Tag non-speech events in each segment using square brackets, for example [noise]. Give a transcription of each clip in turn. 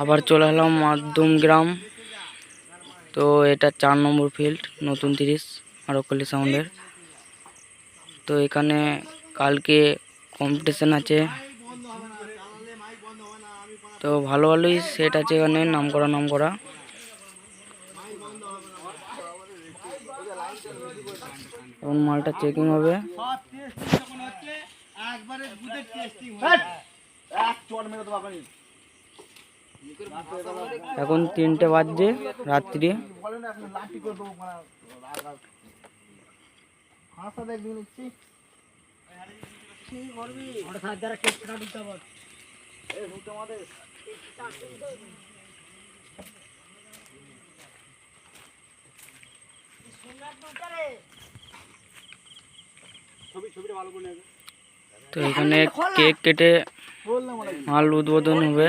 আবার চলে এলাম মাধ্যম গ্রাম। তো এটা চার নম্বর ফিল্ড নতুন তিরিশ আরকলি সাউন্ডের তো এখানে কালকে কম্পিটিশান আছে। তো ভালো ভালোই সেট আছে এখানে নাম করা নাম করা এখন মালটা চেকিং হবে। এখন তিনটে বাজছে রাত্রি। তো এখানে কেক কেটে মাল উদ্বোধন হবে।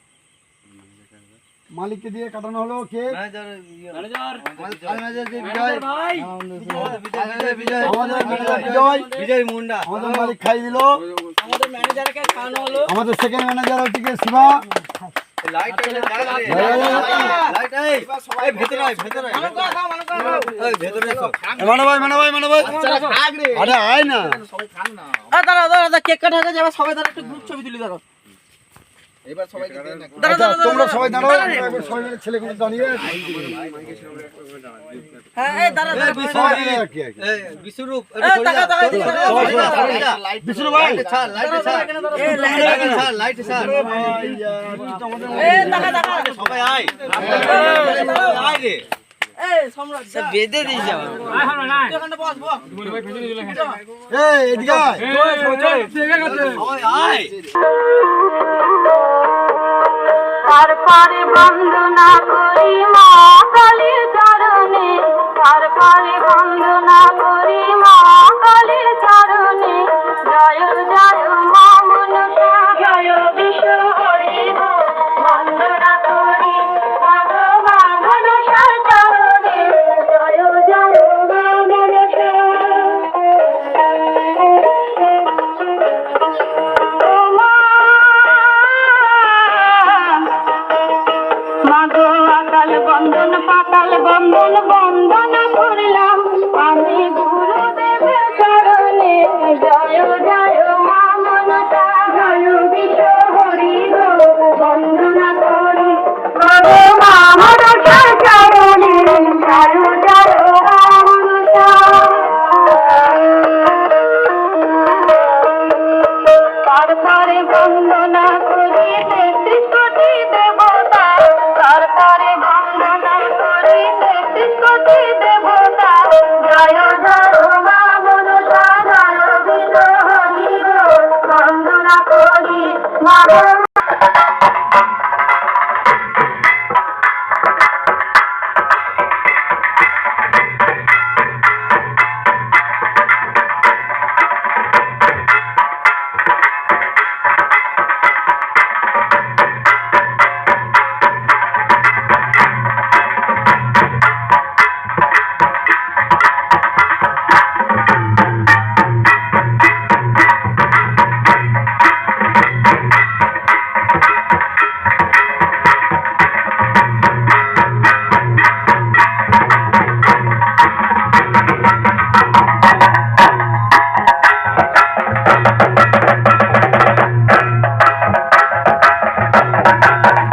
মালিককে দিয়ে কাটানো হলো কেক আমাদের বিজয়। বিজয় মুন্ডা। আমাদের মালিক খাই দিল। আমাদের ম্যানেজারকে খাওয়ানো হলো। আমাদের সেকেন্ড ম্যানেজার হচ্ছে শিবা। লাইট এই এই ভেতরে আয় ভেতরে আয়। এই ভেতরে এসো মানে ভাই মানে ভাই মানে ভাই। আরে আয় না। দাঁড়া দাঁড়া দাঁড়া কেক কাটা হয়ে যাবে সবাই দাঁড়া একটু গ্রুপ ছবি তুলি দাঁড়া তোমরা সবাই দাঁড়াও এবার সবাই মিলে ছেলেগুলো দাঁড়িয়ে হ্যাঁ এই দাঁড়া টাকা, সবাই টাকা, সবাই টাকা। বিষ্ণু ভাই ছাড় লাইট ছাড় এই, লাইট, লাইট ছাড় লাইট ছাড় এই, টাকা, টাকা। সবাই আয় আয় রে এই, সম্রাট, যা। তুই এখানটা বস, বস। এই এদিকে আয়। সবাই আয় তারপরে বন্দনা করি মা কালীর চরণে তারপরে বন্দনা lullaby. Bye. Thank [laughs] you.